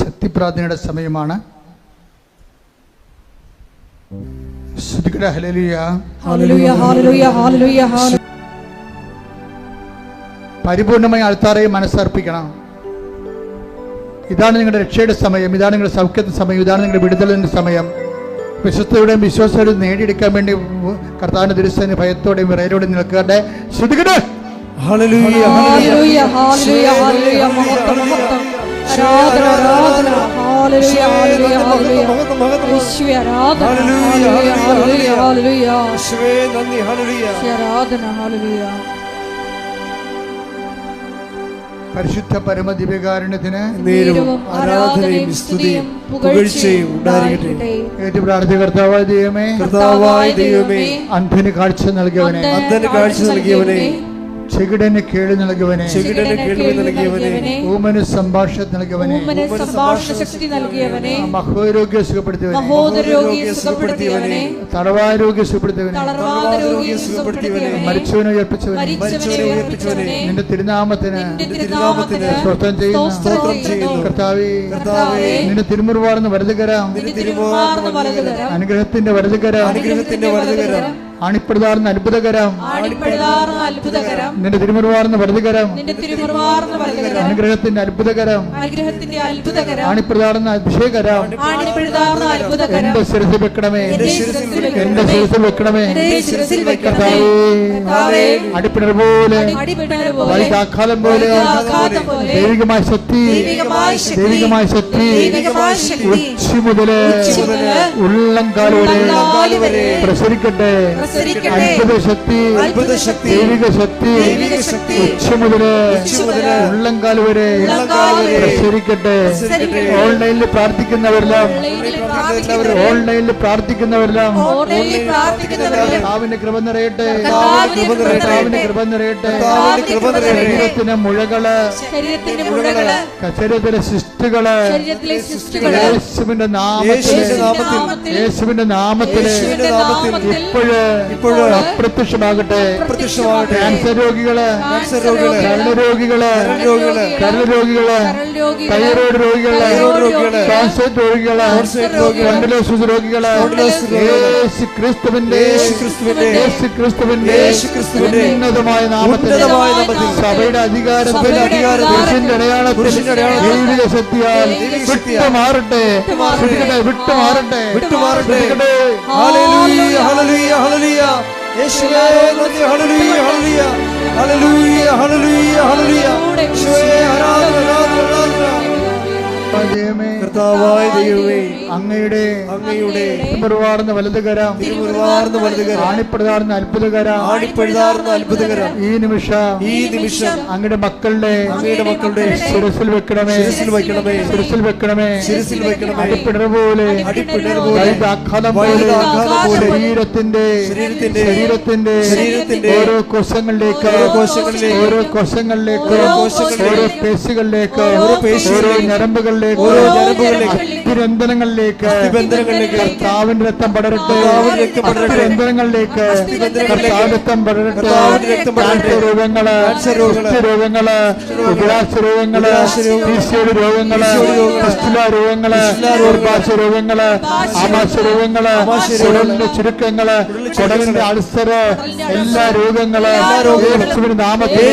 ശക്തിപ്രാർത്ഥനയുടെ സമയമാണ്. ശ്രുതികട ഹലലിയ ഹല്ലേലൂയ ഹല്ലേലൂയ ഹല്ലേലൂയ ഹല്ലേലൂയ. പരിപൂർണമായി അൾത്താറയെ മനസ്സർപ്പിക്കണം. ഇതാണ് നിങ്ങളുടെ രക്ഷയുടെ സമയം ഇതാണ് നിങ്ങളുടെ സൗഖ്യത്തിന്റെ സമയം ഇതാണ് നിങ്ങളുടെ വിടുതലിന്റെ സമയം. വിശ്വസ്തയുടെയും വിശ്വാസത്തോടെയും നേടിയെടുക്കാൻ വേണ്ടി കർത്താവിന്റെ ദുരുസ്ഥന് ഭയത്തോടെയും വിറയലോടെയും നിൽക്കാതെ ശ്രുതികട ആരാധന ആരാധന ഹല്ലേലൂയ ഹല്ലേലൂയ ഹല്ലേലൂയ. ആരാധന. ഹല്ലേലൂയ ഹല്ലേലൂയ ഹല്ലേലൂയ. യേശുവേ നന്ദി ഹല്ലേലൂയ. ആരാധന ഹല്ലേലൂയ. പരിശുദ്ധ പരമദിവ്യകാരുണ്യത്തിന് ആരാധനയും സ്തുതിയും പുകഴ്ചയും ഉണ്ടായിരിക്കട്ടെ. ഏറ്റു പ്രാർത്ഥിക കർത്താവായ ദൈവമേ കർത്താവായ ദൈവമേ അന്ധന് കാഴ്ച നൽകിയവനെ അന്ധന് കാഴ്ച നൽകിയവനെ ചെകിടന് കേളി നൽകിയവനെ. ചെകിടന് കേൾവി നൽകിയവനെ. ഊമന് സംഭാഷണം നൽകിയവനെ. ഊമന് സംഭാഷണ ശക്തി നൽകിയവനെ. മഹോരോഗ്യം സുഖപ്പെടുത്തിയവനെ. മഹോദര രോഗിയെ സുഖപ്പെടുത്തിയവനെ. തളവാരോഗ്യം സുഖപ്പെടുത്തിയവനെ. തളർവാദ സുഖപ്പെടുത്തിയവനെ. മരിച്ചവനെ ഉയർപ്പിച്ചവനെ. മരിച്ചവനെ ഉയർപ്പിച്ചവനെ. നിന്റെ തിരുനാമത്തിന്. നിന്റെ തിരുനാമത്തിന് സ്തോത്രം ചെയ്യുന്നു. സ്തോത്രം ചെയ്യുന്നു. കർത്താവേ. കർത്താവേ. നിന്റെ തിരുമുറുവാർന്ന് വലതുകരം. നിന്റെ തിരുമാർന്ന വലതുകരം. അനുഗ്രഹത്തിന്റെ വലതുകരം. അനുഗ്രഹത്തിന്റെ വലതുകരം. ആണിപ്പെടുതാർന്ന അത്ഭുതകരം. അത്ഭുതകരം. നിന്റെ തിരുമുറവാർന്ന് വലുതുകരം നിന്റെ തിരുമുറുവാർന്ന വലുതകരം അനുഗ്രഹത്തിന്റെ അത്ഭുതകരം. അനുഗ്രഹത്തിന്റെ അത്ഭുതകരം. ആണിപ്പെടുതാർന്ന അഭിഷേകരം. അത്ഭുതകരം. എന്റെ ശിരസിൽ വെക്കണമേ. എന്റെ ശിരസിൽ വെക്കണമേ. കർത്താവേ, അടിപ്പിണർ പോലെ. ആഘാതം പോലെ. വൈകാക്കാലം ദൈവികമായ ശക്തി. ദൈവികമായ ശക്തി. ഉച്ച മുതൽ ഉച്ചി മുതൽ ഉള്ളംകാൽ വരെ ഉള്ളംകാൽ പ്രസരിക്കട്ടെ പ്രസരിക്കട്ടെ. അത്ഭുത ശക്തി അത്ഭുത ശക്തി ദൈവിക ശക്തി ദൈവിക ശക്തി ഉച്ച മുതൽ ഉച്ച ഉള്ളംകാൽ വരെ പ്രസരിക്കട്ടെ. ഓൺലൈനിൽ പ്രാർത്ഥിക്കുന്നവരെല്ലാം പ്രാർത്ഥിക്കുന്നവരെ ഓൺലൈനിൽ പ്രാർത്ഥിക്കുന്നവരെല്ലാം ഓൺലൈനിൽ പ്രാർത്ഥിക്കുന്നവരെ കർത്താവിന്റെ കൃപ നിറയട്ടെ. കർത്താവിന്റെ കൃപ നിറയട്ടെ. ശരീരത്തിന് മുഴകൾ ശരീരത്തിന്റെ മുഴകൾ ശരീരത്തിലെ സിസ്റ്റുകൾ യേശുവിന്റെ നാമത്തിൽ യേശുവിന്റെ നാമത്തിൽ ഇപ്പോഴ് ഇപ്പോഴ് അപ്രത്യക്ഷമാകട്ടെ. പ്രത്യക്ഷമാകട്ടെ ക്യാൻസർ രോഗികൾ കരളരോഗികൾ കരളരോഗികൾ തൈറോയ്ഡ് രോഗികൾ ക്യാൻസർ രോഗികൾ, സ്പോണ്ടിലോസിസ് രോഗികളെ യേശു ക്രിസ്തുവിന്റെ യേശു ക്രിസ്തുവിന്റെ ഉന്നതമായ നാമത്തിൽ സഭയുടെ അധികാരത്തിൽ അടയാളത്തിൽ ദൈവിക ശക്തിയാൽ വിട്ടു മാറട്ടെ വിട്ടുമാറട്ടെ. വിട്ടു മാറട്ടെ വിട്ടുമാറട്ടെ. വിട്ടുമാറട്ടെ. ഹല്ലേലൂയ ഹല്ലേലൂയ. ഹല്ലേലൂയ യേശുവേ നന്ദി ഹല്ലേലൂയ ഹല്ലേലൂയ. ഹല്ലേലൂയ ഹല്ലേലൂയ ഹല്ലേലൂയ. യേശുവേ ആരാധന ആരാധന ആരാധന. ദൈവമേ, കർത്താവായ ദൈവമേ അങ്ങയുടെ അങ്ങയുടെ തിരുമുറുവാർന്ന വലതുകരം തിരുമുറുവാർന്ന വലതുകരം ആണിപ്പെടുതാർന്ന അത്ഭുതകരം ആണിപ്പെടുതാർന്ന അത്ഭുതകരം. ഈ നിമിഷം ഈ നിമിഷം അങ്ങയുടെ മക്കളുടെ അങ്ങയുടെ മക്കളുടെ ശിരസിൽ വെക്കണമേ ശിരസിൽ വെക്കണമേ ശിരസിൽ വെക്കണമേ ശിരസിൽ വെക്കണമേ. അടിപ്പിടർ പോലെ അടിപ്പിടർ പോലെ ആഘാതം പോലെ ശരീരത്തിന്റെ ശരീരത്തിന്റെ ശരീരത്തിന്റെ ശരീരത്തിന്റെ ഓരോ കോശങ്ങളിലേക്ക് ഓരോ കോശങ്ങളിലേക്ക് ഓരോ കോശങ്ങളിലേക്ക് ഓരോ കോശങ്ങളിലേക്ക് ഓരോ പേശികളിലേക്ക് ഓരോ പേശികളിലേക്ക് ഓരോ ഞരമ്പുകളിലേക്ക് ഓരോ ഞരമ്പുകളിലേക്ക് അസ്ഥിബന്ധനങ്ങളിലേക്ക് കർത്താവിന്റെ രക്തം പടരട്ടെ കർത്താവിന്റെ രക്തം പടരട്ടെ. കർത്താവിന്റെ രക്തം. ക്യാൻസർ രോഗങ്ങൾ രോഗങ്ങൾ, രോഗങ്ങൾ രോഗങ്ങൾ രോഗങ്ങൾ, ഗർഭാശ ആമാശ രോഗങ്ങൾ കുടലിന്റെ ചുരുക്കങ്ങൾ കുടലിന്റെ കുടലിന്റെ എല്ലാ രോഗങ്ങൾ നാമത്തിൽ,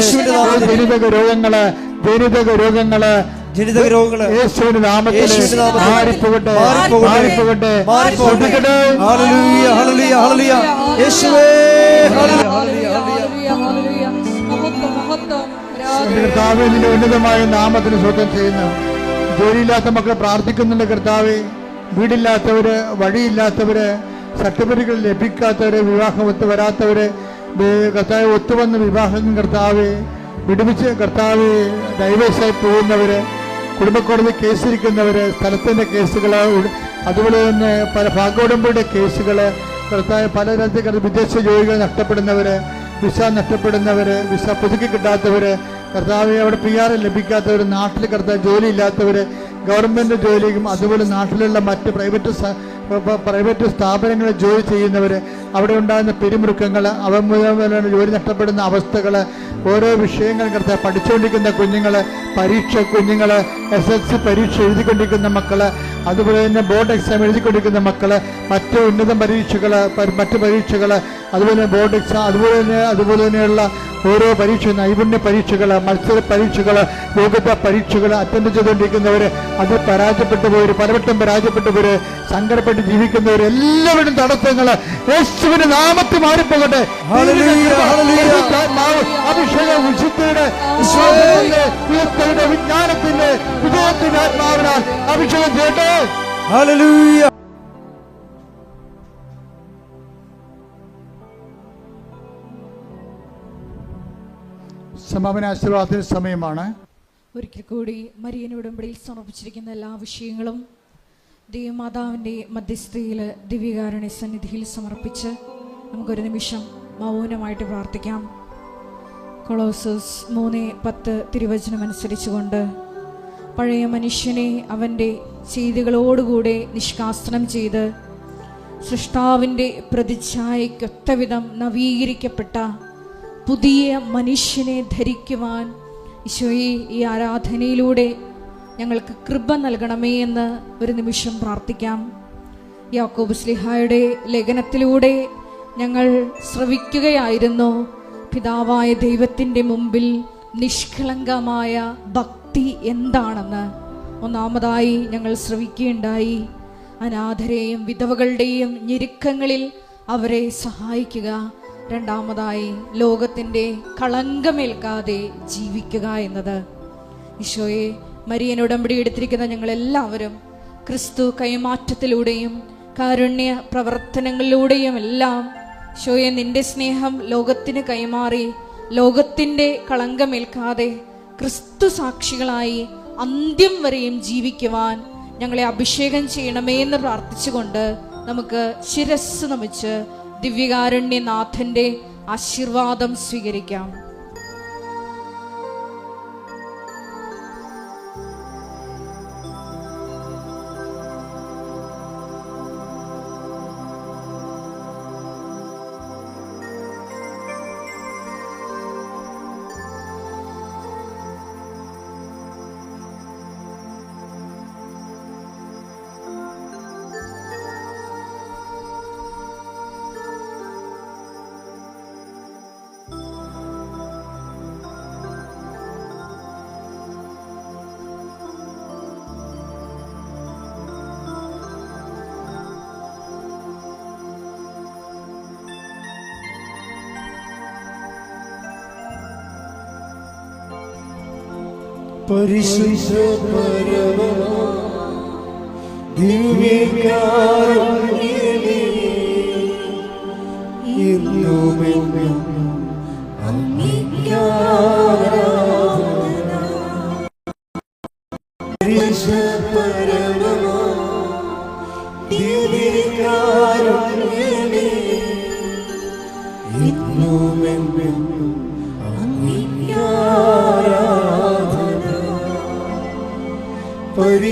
ജനിതക രോഗങ്ങൾ ജനിതക രോഗങ്ങൾ ജനിതക രോഗങ്ങൾ യേശുവിന്റെ നാമത്തിൽ യേശുവിന്റെ നാമത്തിൽ മാറിപ്പോകട്ടെ മാറിപ്പോകട്ടെ. മാറിപ്പോകട്ടെ മാറിപ്പോകട്ടെ. ശ്രദ്ധിക്കട്ടെ. ഹല്ലേലൂയ ഹല്ലേലൂയ ഹല്ലേലൂയ യേശുവേ ഹല്ലേലൂയ ഹല്ലേലൂയ ഹല്ലേലൂയ, ഹല്ലേലൂയ. മഹത്വം, മഹത്വം. ആരാധന. എന്റെ കർത്താവെ നിന്റെ ഉന്നതമായ നാമത്തിന് സ്വന്തം ചെയ്യുന്നു ജോലിയില്ലാത്ത മക്കൾ പ്രാർത്ഥിക്കുന്നുണ്ട് കർത്താവെ വീടില്ലാത്തവര് വഴിയില്ലാത്തവര് സർട്ടിഫിക്കറ്റുകൾ ലഭിക്കാത്തവര് വിവാഹം ഒത്തു വരാത്തവര് കർത്താവ് ഒത്തുവന്ന് വിവാഹം കർത്താവെ വിടുവിച്ച് കർത്താവ് ഡൈവേഴ്സായി പോകുന്നവര് കുടുംബക്കോടതി കേസിരിക്കുന്നവർ സ്ഥലത്തിന്റെ കേസുകൾ അതുപോലെ തന്നെ പല ഭാഗോടമ്പയുടെ കേസുകൾ പല രാജ്യക്കാർ വിദേശ ജോലികൾ നഷ്ടപ്പെടുന്നവർ വിസ നഷ്ടപ്പെടുന്നവർ വിസ പുതുക്കി കിട്ടാത്തവർ കർത്താവ് അവിടെ പി ആർ ലഭിക്കാത്തവർ നാട്ടിൽ കർത്താവ് ജോലി ഇല്ലാത്തവർ ഗവൺമെന്റ് ജോലിയും അതുപോലെ നാട്ടിലുള്ള മറ്റ് പ്രൈവറ്റ് പ്രൈവറ്റ് സ്ഥാപനങ്ങളിൽ ജോലി ചെയ്യുന്നവർ അവിടെ ഉണ്ടാകുന്ന പിരിമുറുക്കങ്ങൾ അവ മൂലം ജോലി നഷ്ടപ്പെടുന്ന അവസ്ഥകൾ ഓരോ വിഷയങ്ങൾ കർത്ത പഠിച്ചുകൊണ്ടിരിക്കുന്ന കുഞ്ഞുങ്ങൾ പരീക്ഷ കുഞ്ഞുങ്ങൾ എസ് എൽ സി പരീക്ഷ എഴുതിക്കൊണ്ടിരിക്കുന്ന മക്കൾ അതുപോലെ തന്നെ ബോർഡ് എക്സാം എഴുതിക്കൊണ്ടിരിക്കുന്ന മക്കൾ മറ്റ് ഉന്നത പരീക്ഷകൾ മറ്റ് പരീക്ഷകൾ അതുപോലെ തന്നെ ബോർഡ് എക്സാം അതുപോലെ തന്നെ അതുപോലെ തന്നെയുള്ള ഓരോ പരീക്ഷ നൈപുണ്യ പരീക്ഷകൾ മത്സര പരീക്ഷകൾ യോഗ്യതാ പരീക്ഷകൾ അറ്റൻഡ് ചെയ്തുകൊണ്ടിരിക്കുന്നവർ അത് പരാജയപ്പെട്ടു പോയവർ പലവട്ടം പരാജയപ്പെട്ടു പോയവർ സങ്കടപ്പെട്ട് ജീവിക്കുന്നവർ എല്ലാവരും തടസ്സങ്ങൾ യേശുവിന്റെ നാമത്തിൽ മാറിപ്പോകട്ടെ. അഭിഷേകം വിശുദ്ധിയുടെ വിജ്ഞാനത്തിന്റെ വിജയത്തിന്റെ ആത്മാവിനാൽ അഭിഷേകം ചെയ്യട്ടെ. ഹല്ലേലൂയ സമാപന ആശീർവാദത്തിന് സമയമാണ്. ഒരിക്കൽ കൂടി മരിയൻ ഉടമ്പടിയിൽ സമർപ്പിച്ചിരിക്കുന്ന എല്ലാ വിഷയങ്ങളും ദൈവമാതാവിന്റെ മധ്യസ്ഥയിൽ ദിവ്യകാരുണ്യ സന്നിധിയിൽ സമർപ്പിച്ച് നമുക്കൊരു നിമിഷം മൗനമായിട്ട് പ്രാർത്ഥിക്കാം. കൊളോസസ് മൂന്ന് പത്ത് തിരുവചനം അനുസരിച്ചുകൊണ്ട് പഴയ മനുഷ്യനെ അവന്റെ ചെയ്തികളോടുകൂടെ നിഷ്കാസനം ചെയ്ത് സൃഷ്ടാവിന്റെ പ്രതിച്ഛായയ്ക്കൊത്തവിധം നവീകരിക്കപ്പെട്ട പുതിയ മനുഷ്യനെ ധരിക്കുവാൻ ഈശോയെ ഈ ആരാധനയിലൂടെ ഞങ്ങൾക്ക് കൃപ നൽകണമേ എന്ന് ഒരു നിമിഷം പ്രാർത്ഥിക്കാം. യാക്കോബ് സ്ലിഹായുടെ ലേഖനത്തിലൂടെ ഞങ്ങൾ ശ്രവിക്കുകയായിരുന്നു. പിതാവായ ദൈവത്തിന്റെ മുമ്പിൽ നിഷ്കളങ്കമായ ഭക്തി എന്താണെന്ന് ഒന്നാമതായി ഞങ്ങൾ ശ്രവിക്കുകയുണ്ടായി അനാഥരെയും വിധവകളുടെയും ഞെരുക്കങ്ങളിൽ അവരെ സഹായിക്കുക. രണ്ടാമതായി ലോകത്തിന്റെ കളങ്കമേൽക്കാതെ ജീവിക്കുക എന്നത്. ഈശോയെ മരിയൻ ഉടമ്പടി എടുത്തിരിക്കുന്ന ഞങ്ങളെല്ലാവരും ക്രിസ്തു കൈമാറ്റത്തിലൂടെയും കാരുണ്യ പ്രവർത്തനങ്ങളിലൂടെയും എല്ലാം ഈശോയെ നിന്റെ സ്നേഹം ലോകത്തിന് കൈമാറി ലോകത്തിന്റെ കളങ്കമേൽക്കാതെ ക്രിസ്തു സാക്ഷികളായി അന്ത്യം വരെയും ജീവിക്കുവാൻ ഞങ്ങളെ അഭിഷേകം ചെയ്യണമേ എന്ന് പ്രാർത്ഥിച്ചുകൊണ്ട് നമുക്ക് ശിരസ് നമിച്ച് ദിവ്യകാരുണ്യനാഥന്റെ ആശീർവാദം സ്വീകരിക്കാം. പരിശുദ്ധ പരമ ദിവ്യകാരുണ്യമേ, എന്നുമെന്നും അങ്ങേക്കാരാധന. പരിശുദ്ധ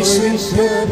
പരിശുദ്ധ